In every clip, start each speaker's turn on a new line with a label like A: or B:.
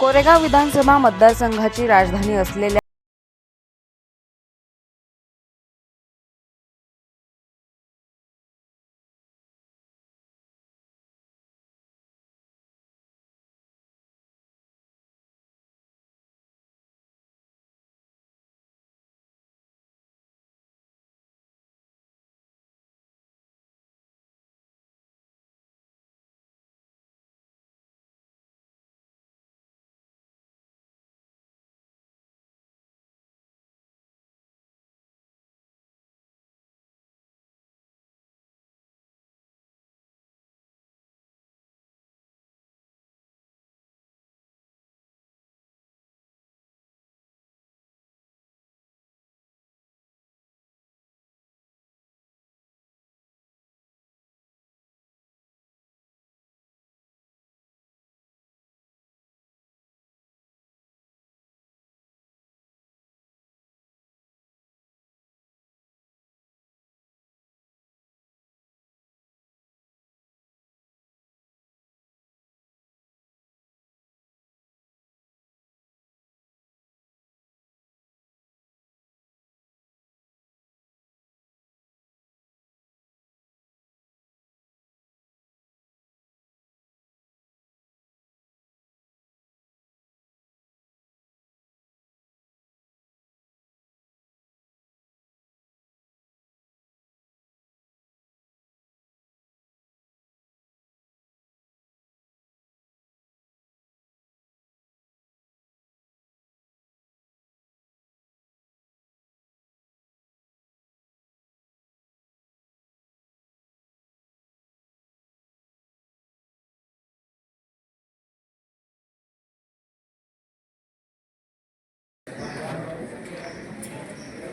A: कोरेगाव विधानसभा मतदारसंघाची राजधानी असलेल्या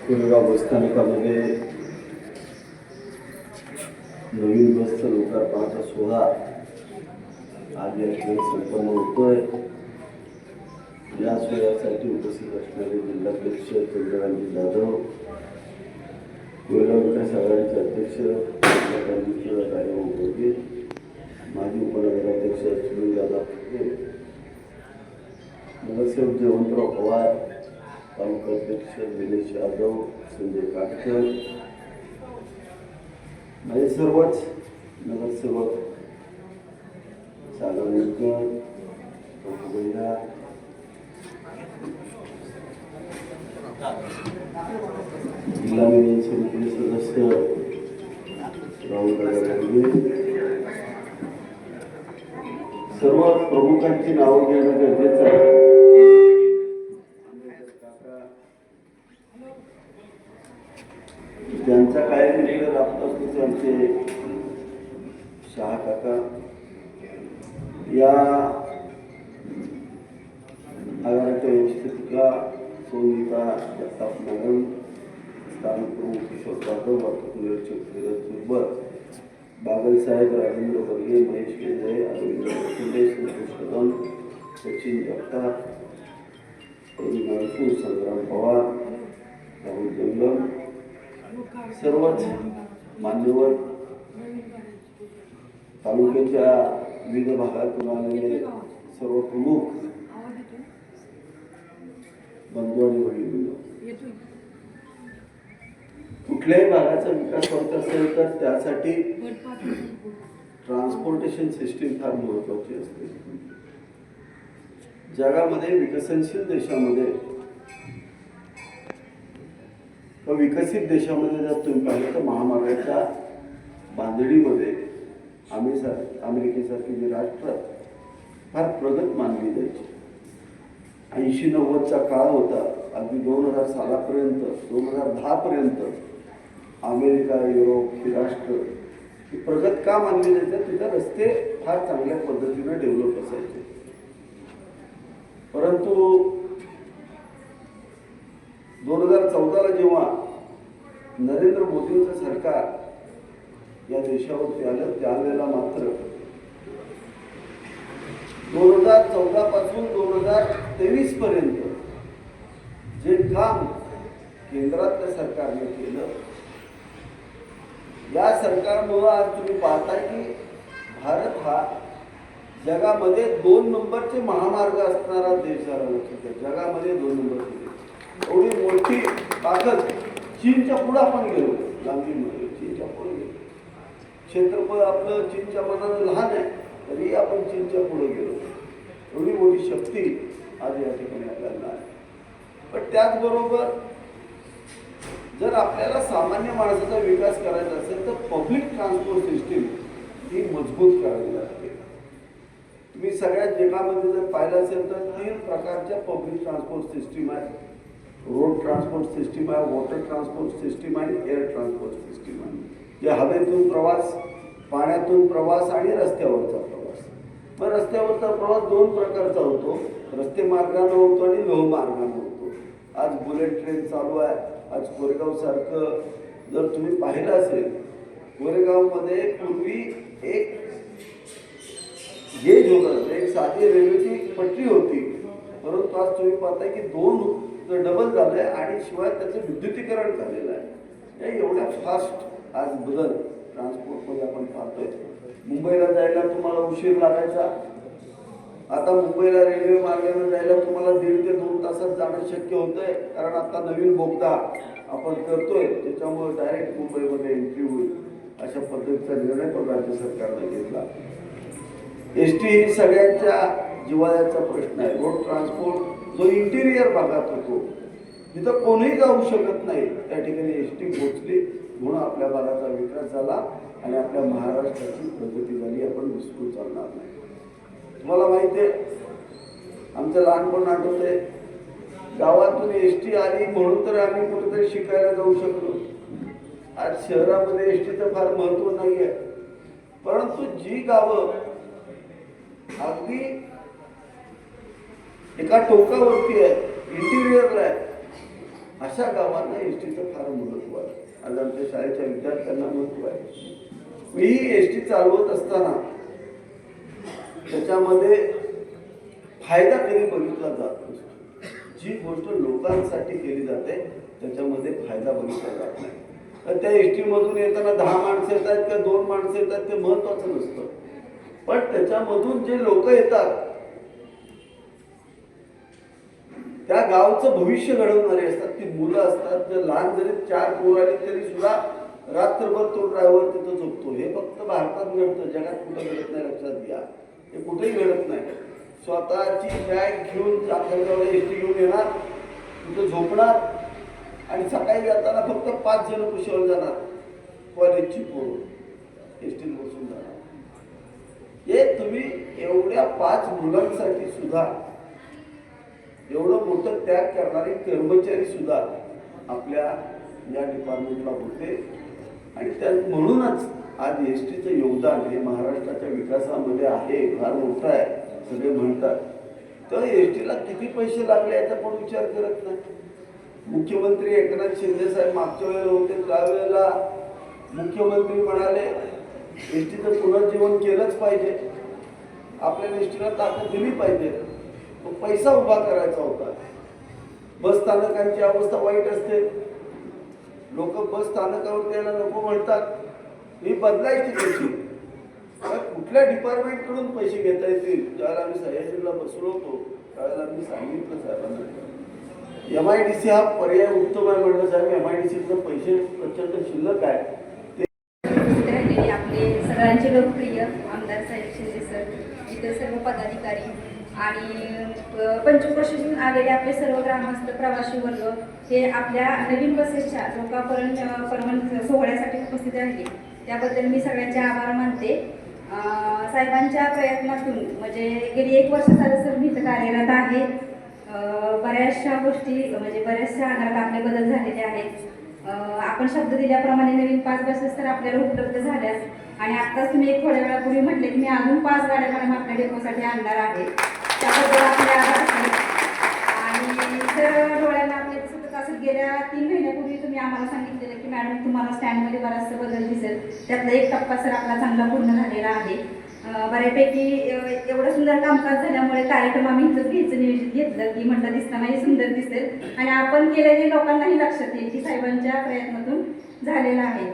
B: कोरेगाव बसस्थानकामध्ये नवीन बसचं लोकार्पणाचा सोहळा आज या ठिकाणी संपन्न होतोय. या सोहळ्यासाठी उपस्थित असणारे जिल्हाध्यक्ष चंद्रकांत जाधव कोरेगाव विकास आघाडीचे अध्यक्ष कार्यक्रम होते माजी उपनगराध्यक्ष सुनील दादा फुके नगरसेवक जयवंतराव पवार. तालुका अध्यक्ष निलेश यादव संजय काटकर माझे सर्वच नगरसेवक सागर नेटकर भैया जिल्हा नियोजन समितीचे सदस्य राहुल गांधी सर्व प्रमुखांची नावं घेणं गरजेचं आहे. ज्यांचा काय निर्णय राबत त्यांचे शहा काका. या आघाडीच्या व्यवस्थेतिका सोनिता जगताप मॅडम स्थानिक प्रमुख किशोर जाधव वाहतूक निरीक्षक धीरज चुरबर बागलसाहेब राजेंद्र बर्गे महेश विजय अरविंद शिंदे संतोष कदम सचिन जगताप अरुण संग्राम पवार राहुल जंगम सर्वच मान्यवर तालुक्याच्या विविध भागातून आलेले सर्व प्रमुख बंधू आणि वडील कुठल्याही भागाचा विकास होत असेल तर त्यासाठी ट्रान्सपोर्टेशन सिस्टीम फार महत्वाची असते. जगामध्ये विकसनशील देशामध्ये व विकसित देशामध्ये जर तुम्ही पाहिलं तर महामार्गाच्या बांधणीमध्ये आम्ही सार अमेरिकेसारखी जी राष्ट्र फार प्रगत मानली जायची. ऐंशी नव्वदचा काळ होता अगदी दोन हजार सालापर्यंत दोन हजार दहापर्यंत अमेरिका युरोप ही राष्ट्र ही प्रगत का मानली जायचं? तिथं रस्ते फार चांगल्या पद्धतीने डेव्हलप असायचे. परंतु दोन हजार चौदाला जेव्हा नरेंद्र मोदींचं सरकार या देशावरती आलं त्यावेळेला मात्र दोन हजार चौदा पासून दोन हजार तेवीस पर्यंत जे काम केंद्रातल्या सरकारने केलं या सरकारमुळं आज तुम्ही पाहता की भारत हा जगामध्ये दोन नंबरचे महामार्ग असणारा देश झाला लक्षात जगामध्ये दोन नंबरचे. एवढी मोठी ताकद चीनच्या पुढे आपण गेलो. लांबीमध्ये चीनच्या पुढे गेलो. क्षेत्रफळ आपलं चीनच्या मनानं लहान आहे तरी आपण चीनच्या पुढे गेलो. एवढी मोठी शक्ती आज या ठिकाणी आपल्याला आहे. पण त्याचबरोबर जर आपल्याला सामान्य माणसाचा विकास करायचा असेल तर पब्लिक ट्रान्सपोर्ट सिस्टीम ही मजबूत करावी लागते. तुम्ही सगळ्या जगामध्ये जर पाहिलं असेल तर तीन प्रकारच्या पब्लिक ट्रान्सपोर्ट सिस्टीम आहेत. रोड ट्रान्सपोर्ट सिस्टीम आहे वॉटर ट्रान्सपोर्ट सिस्टीम आहे एअर ट्रान्सपोर्ट सिस्टीम आहे. जे हवेतून प्रवास पाण्यातून प्रवास आणि रस्त्यावरचा प्रवास. मग रस्त्यावरचा प्रवास दोन प्रकारचा होतो. रस्ते मार्गानं होतो आणि लोहमार्गानं होतो. आज बुलेट ट्रेन चालू आहे. आज कोरेगाव सारखं जर तुम्ही पाहिलं असेल कोरेगावमध्ये पूर्वी एक गेज होतं एक साधी रेल्वेची पटरी होती. परंतु आज तुम्ही पाहताय की दोन डबल झालंय आणि शिवाय त्याचं विद्युतीकरण झालेलं आहे. हे एवढ्या फास्ट आज बदल ट्रान्सपोर्टमध्ये आपण पाहतोय. मुंबईला जायला तुम्हाला उशीर लागायचा. आता मुंबईला रेल्वे मार्गाने जायला तुम्हाला दीड ते दोन तासात जाणं शक्य होतंय. कारण आता नवीन बोगदा आपण करतोय. त्याच्यामुळे डायरेक्ट मुंबईमध्ये एंट्री होईल अशा पद्धतीचा निर्णय पण राज्य सरकारने घेतला. एस टी ही सगळ्यांच्या जिवाळ्याचा प्रश्न आहे. रोड ट्रान्सपोर्ट जो इंटिरियर भागात होतो तिथं कोणीही जाऊ शकत नाही. त्या ठिकाणी एस टी पोचली म्हणून आपल्या भागाचा विकास झाला आणि आपल्या महाराष्ट्राची प्रगती झाली. आपण विसरून चालणार नाही. तुम्हाला माहिती आहे आमचं लहानपण आठवतंय. गावातून एस टी आली म्हणून तर आम्ही कुठेतरी शिकायला जाऊ शकलो. आज शहरामध्ये एस टीचं फार महत्त्व नाही आहे परंतु जी गावं अगदी एका टोकावरती आहे इंटिरियरला आहे. अशा गावांना एस टीचं फार महत्त्व आहे. आज आमच्या शाळेच्या विद्यार्थ्यांना महत्त्व आहे. मी एस टी चालवत असताना त्याच्यामध्ये फायदा कधी बघितला जात नसतो. जी गोष्ट लोकांसाठी केली जाते त्याच्यामध्ये फायदा बघितला जात नाही. तर त्या एस टीमधून येताना दहा माणसं येतात किंवा दोन माणसं येतात ते महत्वाचं नसतं. पण त्याच्यामधून जे लोक येतात त्या गावचं भविष्य घडवणारे असतात. ती मुलं असतात जर लहान जरी चार पोर आली तरी सुद्धा रात्रभर तो ड्रायव्हर तिथं झोपतो. हे फक्त भारतात घडतं. जगात कुठं घडत नाही लक्षात घ्या. हे कुठेही घडत नाही. स्वतःची बॅग घेऊन चाकरगावला एस टी घेऊन येणार तिथं झोपणार आणि सकाळी जाताना फक्त पाच जण कुशल जाणार. कॉलेजची पोरं. एस टी बसून जाणार. हे तुम्ही एवढ्या पाच मुलांसाठी सुद्धा एवढं मोठं त्याग करणारे कर्मचारी सुद्धा आपल्या या डिपार्टमेंटला होते. आणि त्या म्हणूनच आज एस टीचं योगदान हे महाराष्ट्राच्या विकासामध्ये आहे फार मोठं आहे सगळे म्हणतात. तर एस टीला किती पैसे लागले याचा पण विचार करत नाही. मुख्यमंत्री एकनाथ शिंदे साहेब मागच्या वेळेला होते त्यावेळेला मुख्यमंत्री म्हणाले एस टीचं पुनर्जीवन केलंच पाहिजे. आपल्या एस टीला ताकद दिली पाहिजे. तो पैसा उभा करायचा होता. बस स्थानकांची अवस्था वाईट असते. लोक बस स्थानकावर त्याला नको म्हणतात. ही बदलायची त्याची कुठल्या कुठल्या डिपार्टमेंटकडून पैसे घेता येतील? ज्यावेळेला आम्ही सह्याद्रीला बसलो होतो त्यावेळेला आम्ही सांगितलं साहेबांना. एम आय डी सी हा पर्याय उत्तम आहे म्हणलं साहेब. एम आय डी सीचं पैसे प्रचंड शिल्लक आहे. ते
C: आपले सगळ्यांचे लोकप्रिय आमदार साहेब शिंदे सर इतर सर्व पदाधिकारी आणि पंचक्रोशीतून आलेले आपले सर्व ग्रामस्थ प्रवासी वर्ग हे आपल्या नवीन बसेसच्या लोकापर्यंत परमन सोहळ्यासाठी उपस्थित राहिले त्याबद्दल मी सगळ्यांचे आभार मानते. साहेबांच्या प्रयत्नातून म्हणजे गेली एक वर्ष झालं सर मी इथं कार्यरत आहे बऱ्याचशा गोष्टी म्हणजे बऱ्याचशा आधारात आपले बदल झालेले आहेत. आपण शब्द दिल्याप्रमाणे नवीन पाच बसेस तर आपल्याला उपलब्ध झाल्यास आणि आत्ताच तुम्ही एक थोड्या वेळापूर्वी म्हटले की मी अजून पाच गाड्या मॅडम आपल्या डेपोसाठी आणणार आहे. त्याबद्दल आपले आभार आणि जर डोळ्यांना आपले सतत असं गेल्या तीन महिन्यापूर्वी तुम्ही आम्हाला सांगितलेलं की मॅडम तुम्हाला स्टँडमध्ये बराचसा बदल दिसेल. त्यातला एक टप्पा सर आपला चांगला पूर्ण झालेला आहे. बऱ्यापैकी एवढं सुंदर कामकाज झाल्यामुळे कार्यक्रम आम्ही इथंच घ्यायचं नियोजित घेतलं की म्हटलं दिसतानाही सुंदर दिसेल. आणि आपण केलेले लोकांनाही लक्षात येईल की साहेबांच्या प्रयत्नातून झालेलं आहे.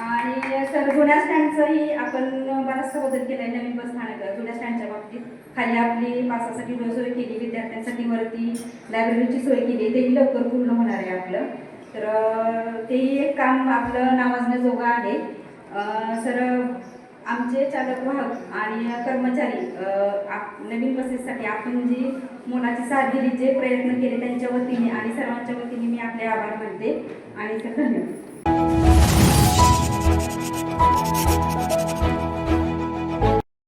C: आणि सर जुन्या स्टँडचंही आपण बराचसा बदल केला आहे नवीन बस स्थानक. जुन्या स्टँडच्या बाबतीत खाली आपली पासासाठी सोय केली विद्यार्थ्यांसाठी वरती लायब्ररीची सोय केली तेही लवकर पूर्ण होणार आहे आपलं. तर तेही एक काम आपलं नावाजण्याजोगं आहे. सर आमचे चालक वाहक आणि कर्मचारी आप- नवीन बसेससाठी आपण जी मुलाची साथ दिली जे प्रयत्न केले त्यांच्या वतीने आणि सर्वांच्या वतीने मी आपले आभार मानते. आणि सर धन्यवाद. Thank you.